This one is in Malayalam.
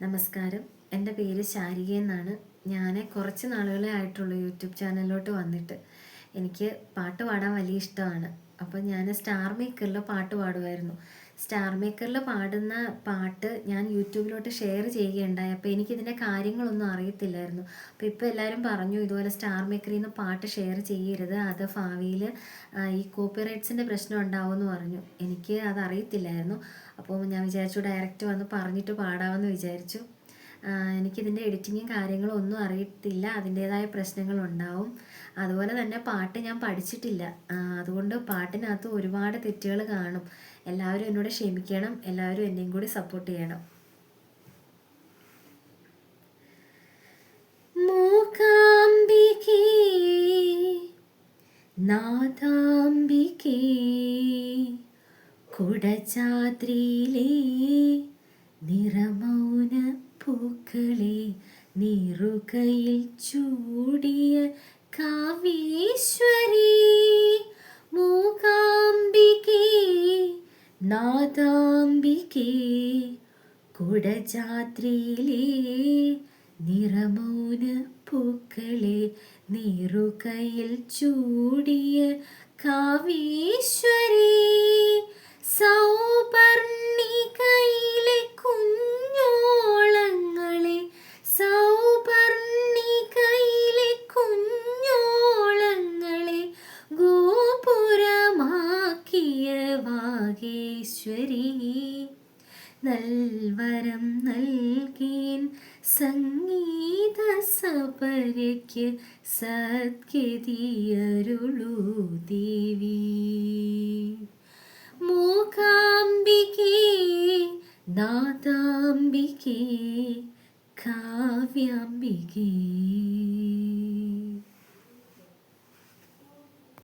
നമസ്കാരം. എന്റെ പേര് ശാരിക എന്നാണ് ഞാൻ കുറച്ച് നാളുകളെ ആയിട്ടുള്ളൂ യൂട്യൂബ് ചാനലിലോട്ട് വന്നിട്ട്. എനിക്ക് പാട്ട് പാടാൻ വലിയ ഇഷ്ടമാണ്. അപ്പോൾ ഞാൻ സ്റ്റാർ മേക്കറിൽ പാട്ട് പാടുമായിരുന്നു സ്റ്റാർ മേക്കറിൽ പാടുന്ന പാട്ട് ഞാൻ യൂട്യൂബിലോട്ട് ഷെയർ ചെയ്യുകയുണ്ടായി. അപ്പോൾ എനിക്കിതിന്റെ കാര്യങ്ങളൊന്നും അറിയത്തില്ലായിരുന്നു. അപ്പോൾ ഇപ്പോൾ എല്ലാവരും പറഞ്ഞു ഇതുപോലെ സ്റ്റാർ മേക്കറിൽ നിന്ന് പാട്ട് ഷെയർ ചെയ്യരുത്. അത് ഭാവിയിൽ ഈ കോപ്പിറൈറ്റ്സിന്റെ പ്രശ്നം ഉണ്ടാവുമെന്ന് പറഞ്ഞു. എനിക്ക് അത് അറിയത്തില്ലായിരുന്നു അപ്പോൾ ഞാൻ വിചാരിച്ചു ഡയറക്റ്റ് വന്ന് പറഞ്ഞിട്ട് പാടാമെന്ന് വിചാരിച്ചു. എനിക്കിതിന്റെ എഡിറ്റിങ്ങും കാര്യങ്ങളും ഒന്നും അറിയത്തില്ല. അതിന്റേതായ പ്രശ്നങ്ങളുണ്ടാവും. അതുപോലെ തന്നെ പാട്ട് ഞാൻ പഠിച്ചിട്ടില്ല. അതുകൊണ്ട് പാട്ടിനകത്ത് ഒരുപാട് തെറ്റുകൾ കാണും. എല്ലാവരും എന്നോട് ക്ഷമിക്കണം. എല്ലാവരും എന്നെയും കൂടി സപ്പോർട്ട് ചെയ്യണം. മൂകാംബികേ നിറ കുടചാദ്രിയിലേ നിറമൗന പൂക്കളെ നീറുകയിൽ ചൂടിയ കാവീശ്വരി മൂകാംബികേ നാദാംബികേ കുടജാത്രിയിലെ നിറമൗന പൂക്കളെ നീറുകയിൽ ചൂടിയ കാവീശ്വരി. വാഗേശ്വരി നൽവരം നൽകീൻ സംഗീത സപരയ്ക്ക് സത്കതിയരുളൂ ദേവി. മൂകാംബികേ നാദാംബികേ കാവ്യാംബികേ.